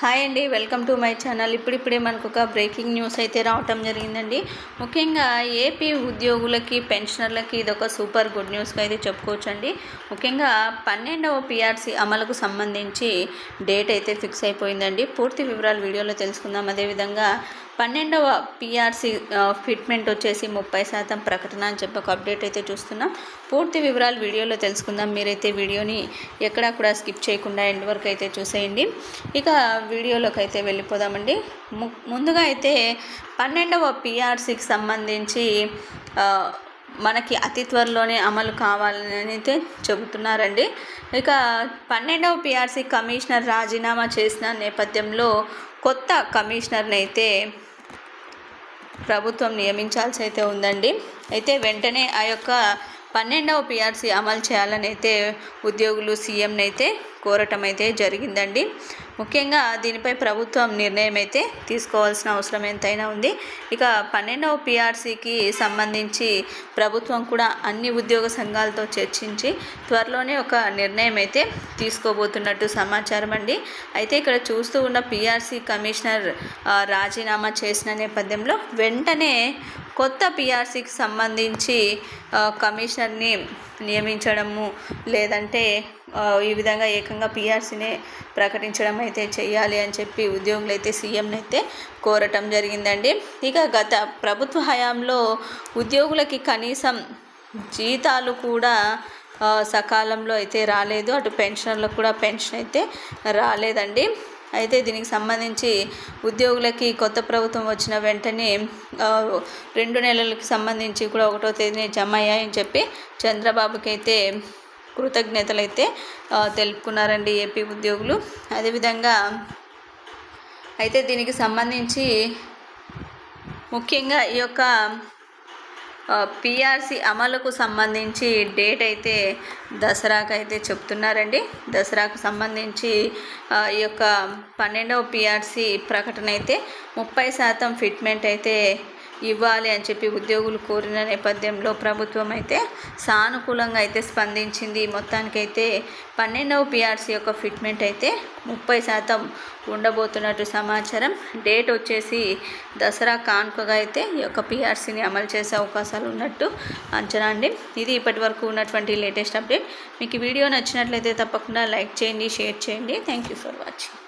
Hi అండి welcome to my channel. ఇప్పుడిప్పుడే మనకు ఒక బ్రేకింగ్ న్యూస్ అయితే రావటం జరిగిందండి. ముఖ్యంగా ఏపీ ఉద్యోగులకి పెన్షనర్లకి ఇది ఒక సూపర్ గుడ్ న్యూస్గా అయితే చెప్పుకోవచ్చండి. ముఖ్యంగా పన్నెండవ పిఆర్సీ అమలుకు సంబంధించి డేట్ అయితే ఫిక్స్ అయిపోయిందండి. పూర్తి వివరాలు వీడియోలో తెలుసుకుందాం. అదేవిధంగా పన్నెండవ పిఆర్సీ ఫిట్మెంట్ వచ్చేసి ముప్పై శాతం ప్రకటన అని చెప్పి ఒక అప్డేట్ అయితే చూస్తున్నాం. పూర్తి వివరాలు వీడియోలో తెలుసుకుందాం. మీరైతే వీడియోని ఎక్కడా కూడా స్కిప్ చేయకుండా ఎండ్ వరకు అయితే చూసేయండి. ఇక వీడియోలోకి అయితే వెళ్ళిపోదామండి. ముందుగా అయితే పన్నెండవ పిఆర్సీకి సంబంధించి మనకి అతి త్వరలోనే అమలు కావాలని అయితే చెబుతున్నారండి. ఇక పన్నెండవ పిఆర్సీ కమిషనర్ రాజీనామా చేసిన నేపథ్యంలో కొత్త కమిషనర్ని అయితే ప్రభుత్వం నియమించాల్సి అయితే ఉందండి. అయితే వెంటనే ఆ యొక్క పన్నెండవ పిఆర్సీ అమలు చేయాలని అయితే ఉద్యోగులు సీఎంని అయితే కోరటం అయితే జరిగిందండి. ముఖ్యంగా దీనిపై ప్రభుత్వం నిర్ణయం అయితే తీసుకోవాల్సిన అవసరం ఎంతైనా ఉంది. ఇక పన్నెండవ పిఆర్సీకి సంబంధించి ప్రభుత్వం కూడా అన్ని ఉద్యోగ సంఘాలతో చర్చించి త్వరలోనే ఒక నిర్ణయం అయితే తీసుకోబోతున్నట్టు సమాచారం అండి. అయితే ఇక్కడ చూస్తూ ఉన్న పిఆర్సీ కమిషనర్ రాజీనామా చేసిన నేపథ్యంలో వెంటనే కొత్త పిఆర్సీకి సంబంధించి కమిషనర్ని నియమించడము లేదంటే ఈ విధంగా ఏకంగా పిఆర్సీనే ప్రకటించడం అయితే చేయాలి అని చెప్పి ఉద్యోగులు అయితే సీఎంని అయితే కోరటం జరిగిందండి. ఇక గత ప్రభుత్వ హయాంలో ఉద్యోగులకి కనీసం జీతాలు కూడా సకాలంలో అయితే రాలేదు. అటు పెన్షన్లకు కూడా పెన్షన్ అయితే రాలేదండి. అయితే దీనికి సంబంధించి ఉద్యోగులకి కొత్త ప్రభుత్వం వచ్చిన వెంటనే రెండు నెలలకు సంబంధించి కూడా ఒకటో తేదీని జమ అయ్యాయని చెప్పి చంద్రబాబుకి అయితే కృతజ్ఞతలు అయితే తెలుపుకున్నారండి ఏపీ ఉద్యోగులు. అదేవిధంగా అయితే దీనికి సంబంధించి ముఖ్యంగా ఈ యొక్క పిఆర్సి అమలుకు సంబంధించి డేట్ అయితే దసరాకు అయితే చెప్తున్నారండి. దసరాకు సంబంధించి ఈ యొక్క పన్నెండవ పిఆర్సి ప్రకటన అయితే ముప్పై శాతం ఫిట్మెంట్ అయితే ఇవ్వాలి అని చెప్పి ఉద్యోగులు కోరిన నేపథ్యంలో ప్రభుత్వం అయితే సానుకూలంగా అయితే స్పందించింది. మొత్తానికైతే పన్నెండవ పిఆర్సీ యొక్క ఫిట్మెంట్ అయితే ముప్పై శాతం ఉండబోతున్నట్టు సమాచారం. డేట్ వచ్చేసి దసరా కానుకగా అయితే ఈ యొక్క పిఆర్సీని అమలు చేసే అవకాశాలు ఉన్నట్టు అంచనా అండి. ఇది ఇప్పటి వరకు ఉన్నటువంటి లేటెస్ట్ అప్డేట్. మీకు వీడియో నచ్చినట్లయితే తప్పకుండా లైక్ చేయండి షేర్ చేయండి. Thank you for watching.